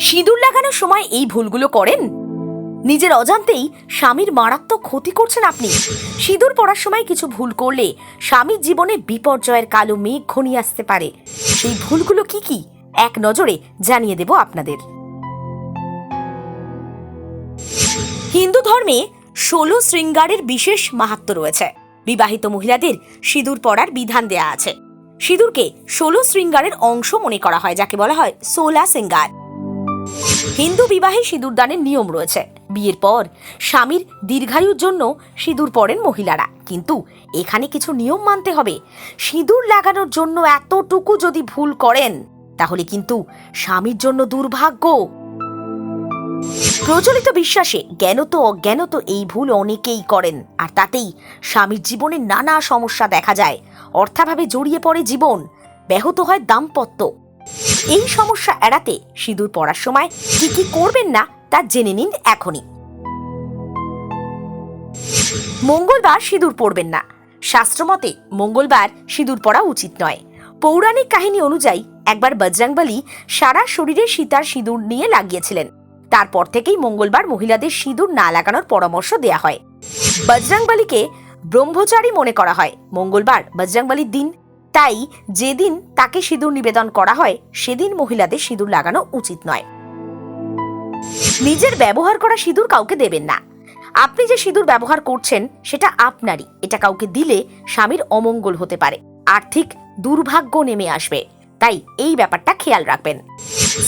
সিঁদুর লাগানোর সময় এই ভুলগুলো করেন? নিজের অজান্তেই স্বামীর মারাত্মক ক্ষতি করছেন আপনি। সিঁদুর পড়ার সময় কিছু ভুল করলে স্বামীর জীবনে বিপর্যয়ের কালো মেঘ ঘনিয়ে আসতে পারে। সেই ভুলগুলো কি কি? এক নজরে জানিয়ে দেব আপনাদের। হিন্দু ধর্মে ষোলো শৃঙ্গারের বিশেষ মাহাত্ম রয়েছে। বিবাহিত মহিলাদের সিঁদুর পড়ার বিধান দেয়া আছে। সিঁদুরকে ষোলো শৃঙ্গারের অংশ মনে করা হয়, যাকে বলা হয় সোলা শৃঙ্গার। হিন্দু বিবাহে সিঁদুর দানের নিয়ম রয়েছে। বিয়ের পর স্বামীর দীর্ঘায়ুর জন্য সিঁদুর পরেন মহিলারা। কিন্তু এখানে কিছু নিয়ম মানতে হবে। সিঁদুর লাগানোর জন্য এতটুকু যদি ভুল করেন, তাহলে কিন্তু স্বামীর জন্য দুর্ভাগ্য। প্রচলিত বিশ্বাসে জ্ঞানত অজ্ঞানত এই ভুল অনেকেই করেন। আর তাতেই স্বামীর জীবনে নানা সমস্যা দেখা যায়। অর্থাভাবে জড়িয়ে পড়ে জীবন। ব্যাহত হয় দাম্পত্য। এই সমস্যা এড়াতে সিঁদুর পড়ার সময় কি কি করবেন না তা জেনে নিন এখনই। মঙ্গলবার সিঁদুর পড়বেন না। শাস্ত্রমতে মঙ্গলবার সিঁদুর পরা উচিত নয়। পৌরাণিক কাহিনী অনুযায়ী একবার বজরংবলী সারা শরীরে সীতার সিঁদুর নিয়ে লাগিয়েছিলেন। তারপর থেকেই মঙ্গলবার মহিলাদের সিঁদুর না লাগানোর পরামর্শ দেয়া হয়। বজরংবলীকে ব্রহ্মচারী মনে করা হয়। মঙ্গলবার বজরংবলীর দিন তাই যেদিন তাকে সিঁদুর নিবেদন করা হয়, সেদিন মহিলাদের সিঁদুর লাগানো উচিত নয়। নিজের ব্যবহার করা সিঁদুর কাউকে দেবেন না। আপনি যে সিঁদুর ব্যবহার করছেন, সেটা আপনারই। এটা কাউকে দিলে স্বামীর অমঙ্গল হতে পারে। আর্থিক দুর্ভাগ্য নেমে আসবে। তাই এই ব্যাপারটা খেয়াল রাখবেন।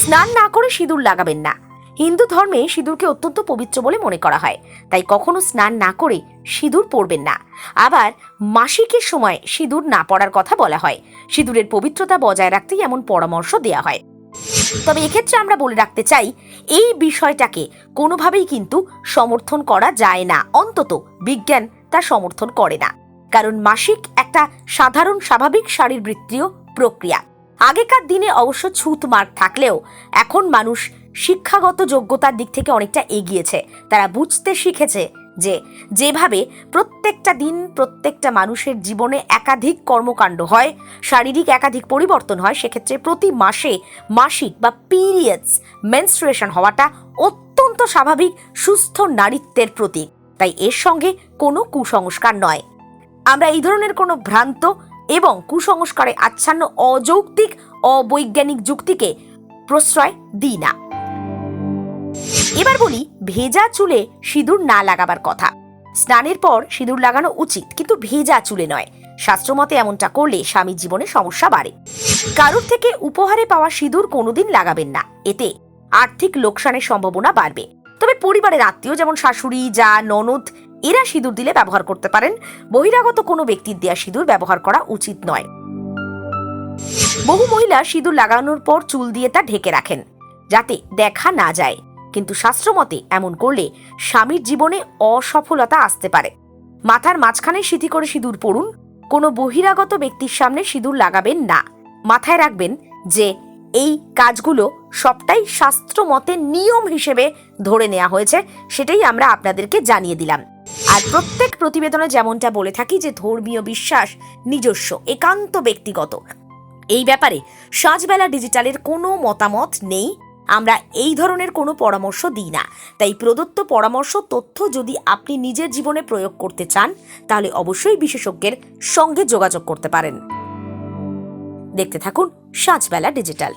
স্নান না করে সিঁদুর লাগাবেন না। হিন্দু ধর্মে সিঁদুরকে অত্যন্ত পবিত্র বলে মনে করা হয়। তাই কখনো স্নান না করে সিঁদুর পরবেন না। আবার মাসিকের সময় সিঁদুর না পড়ার কথা বলা হয়। সিঁদুরের পবিত্রতা বজায় রাখতেই এমন পরামর্শ দেয়া হয়। তবে এক্ষেত্রে আমরা বলে রাখতে চাই, এই বিষয়টাকে কোনোভাবেই কিন্তু সমর্থন করা যায় না। অন্তত বিজ্ঞান তা সমর্থন করে না। কারণ মাসিক একটা সাধারণ স্বাভাবিক শারীরবৃত্তীয় প্রক্রিয়া। আগেকার দিনে অবশ্য ছুত মার থাকলেও এখন মানুষ শিক্ষাগত যোগ্যতার দিক থেকে অনেকটা এগিয়েছে। তারা বুঝতে শিখেছে যে যেভাবে প্রত্যেকটা দিন প্রত্যেকটা মানুষের জীবনে একাধিক কর্মকাণ্ড হয়, শারীরিক একাধিক পরিবর্তন হয়, সেক্ষেত্রে প্রতি মাসে মাসিক বা পিরিয়ডস মেনস্ট্রুয়েশন হওয়াটা অত্যন্ত স্বাভাবিক, সুস্থ নারীত্বের প্রতীক। তাই এর সঙ্গে কোনো কুসংস্কার নয়। আমরা এই ধরনের কোনো ভ্রান্ত এবং কুসংস্কারে আচ্ছন্ন অযৌক্তিক, অবৈজ্ঞানিক যুক্তিকে প্রশ্রয় দিই না। এবার বলি, ভেজা চুলে সিঁদুর না লাগাবার কথা। স্নানের পর সিঁদুর লাগানো উচিত, কিন্তু ভেজা চুলে নয়। শাস্ত্রমতে এমনটা করলে স্বামীর জীবনে সমস্যা বাড়ে। কারোর থেকে উপহারে পাওয়া সিঁদুর কোনোদিন লাগাবেন না। এতে আর্থিক লোকসানের সম্ভাবনা বাড়বে। তবে পরিবারের আত্মীয় যেমন শাশুড়ি, যা, ননদ, এরা সিঁদুর দিলে ব্যবহার করতে পারেন। বহিরাগত কোনো ব্যক্তির দেয়া সিঁদুর ব্যবহার করা উচিত নয়। বহু মহিলা সিঁদুর লাগানোর পর চুল দিয়ে তা ঢেকে রাখেন, যাতে দেখা না যায়। কিন্তু শাস্ত্রমতে এমন করলে স্বামীর জীবনে অসফলতা আসতে পারে। মাথার মাঝখানে সিঁথি করে সিঁদুর পড়ুন, কোনো বহিরাগত ব্যক্তির সামনে সিঁদুর লাগাবেন না। মাথায় রাখবেন যে এই কাজগুলো সবটাই শাস্ত্রমতে নিয়ম হিসেবে ধরে নেওয়া হয়েছে, সেটাই আমরা আপনাদেরকে জানিয়ে দিলাম। আর প্রত্যেক প্রতিবেদনে যেমনটা বলে থাকি যে ধর্মীয় বিশ্বাস নিজস্ব, একান্ত ব্যক্তিগত। এই ব্যাপারে সাজবেলা ডিজিটালের কোনো মতামত নেই। আমরা এই ধরনের কোনো পরামর্শ দিই না। তাই প্রদত্ত পরামর্শ, তথ্য যদি আপনি নিজের জীবনে প্রয়োগ করতে চান, তাহলে অবশ্যই বিশেষজ্ঞের সঙ্গে যোগাযোগ করতে পারেন। দেখতে থাকুন সাজবেলা ডিজিটাল।